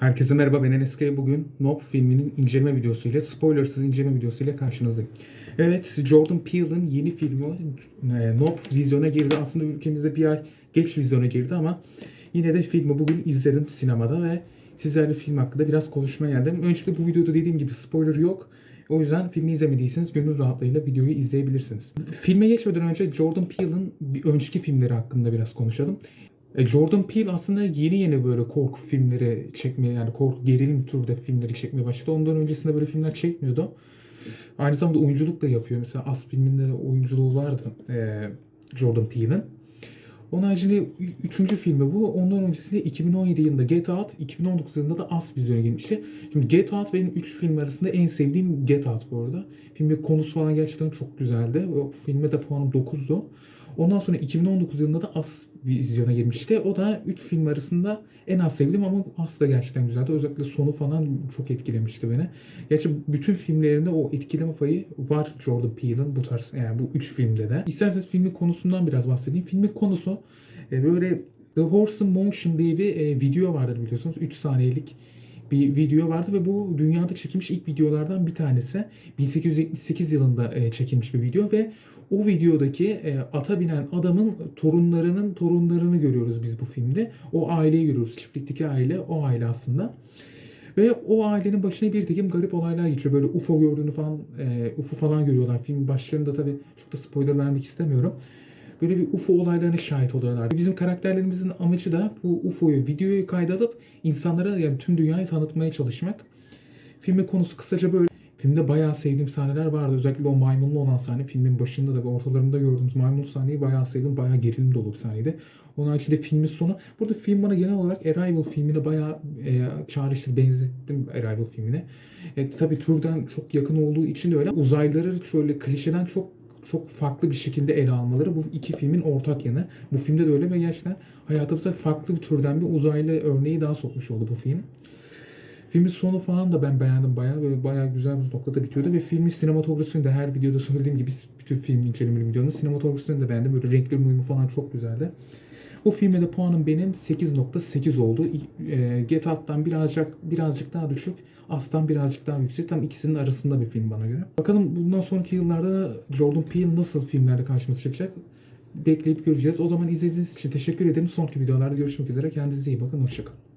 Herkese merhaba ben Enes Kaya. Bugün Nope filminin inceleme videosuyla, spoilersız inceleme videosuyla karşınızdayım. Evet, Jordan Peele'ın yeni filmi e, Nope vizyona girdi. Aslında ülkemizde bir ay geç vizyona girdi ama yine de filmi bugün izledim sinemada ve sizlerle film hakkında biraz konuşmaya geldim. Öncelikle bu videoda dediğim gibi spoiler yok. O yüzden filmi izlemediyseniz gönül rahatlığıyla videoyu izleyebilirsiniz. Filme geçmeden önce Jordan Peele'ın önceki filmleri hakkında biraz konuşalım. E, Jordan Peele aslında yeni yeni böyle korku filmleri çekmeye yani korku gerilim türde filmleri çekmeye başladı. Ondan öncesinde böyle filmler çekmiyordu. Aynı zamanda oyunculuk da yapıyor. Mesela As filminde de oyunculuğu vardı e, Jordan Peele'in. Onun haricinde üçüncü filmi bu. Ondan öncesinde 2017 yılında Get Out, 2019 yılında da As vizyona girmişti. Şimdi Get Out benim üç film arasında en sevdiğim Get Out bu arada. Filmin konusu falan gerçekten çok güzeldi. O filme de puanım 9'du. Ondan sonra 2019 yılında da As vizyona girmişti. O da 3 film arasında en az sevdiğim ama As da gerçekten güzeldi. Özellikle sonu falan çok etkilemişti beni. Gerçi bütün filmlerinde o etkileme payı var Jordan Peele'ın bu tarz yani bu 3 filmde de. İsterseniz filmin konusundan biraz bahsedeyim. Filmin konusu e, böyle The Horse in Motion diye bir e, video vardır biliyorsunuz. 3 saniyelik bir video vardı ve bu dünyada çekilmiş ilk videolardan bir tanesi. 1878 yılında e, çekilmiş bir video ve o videodaki e, ata binen adamın torunlarının torunlarını görüyoruz biz bu filmde. O aileyi görüyoruz. Çiftlikteki aile o aile aslında. Ve o ailenin başına bir takım garip olaylar geçiyor. Böyle UFO gördüğünü falan, e, UFO falan görüyorlar. Film başlarında tabii çok da spoiler vermek istemiyorum. Böyle bir UFO olaylarına şahit oluyorlar. Bizim karakterlerimizin amacı da bu UFO'yu videoyu kaydalıp insanlara yani tüm dünyayı tanıtmaya çalışmak. Filmin konusu kısaca böyle. Filmde bayağı sevdiğim sahneler vardı. Özellikle o maymunlu olan sahne. Filmin başında da ve ortalarında gördüğümüz maymunlu sahneyi bayağı sevdim. Bayağı gerilim dolu bir sahneydi. Onun haricinde filmin sonu. Burada film bana genel olarak Arrival filmine bayağı e, çağrıştı. Benzettim Arrival filmine. E, tabii türden çok yakın olduğu için de öyle. Uzaylıları şöyle klişeden çok çok farklı bir şekilde ele almaları bu iki filmin ortak yanı. Bu filmde de öyle ve gerçekten hayatımıza farklı bir türden bir uzaylı örneği daha sokmuş oldu bu film. Filmin sonu falan da ben beğendim bayağı ve bayağı güzel bir noktada bitiyordu ve filmin sinematografisini de her videoda söylediğim gibi bütün film incelemeli videonun sinematografisini de beğendim. Böyle renklerin uyumu falan çok güzeldi. Bu filme de puanım benim 8.8 oldu. E, Get Out'tan birazcık birazcık daha düşük. As'tan birazcık daha yüksek. Tam ikisinin arasında bir film bana göre. Bakalım bundan sonraki yıllarda Jordan Peele nasıl filmlerle karşımıza çıkacak? Bekleyip göreceğiz. O zaman izlediğiniz için teşekkür ederim. Sonraki videolarda görüşmek üzere. Kendinize iyi bakın. Hoşçakalın.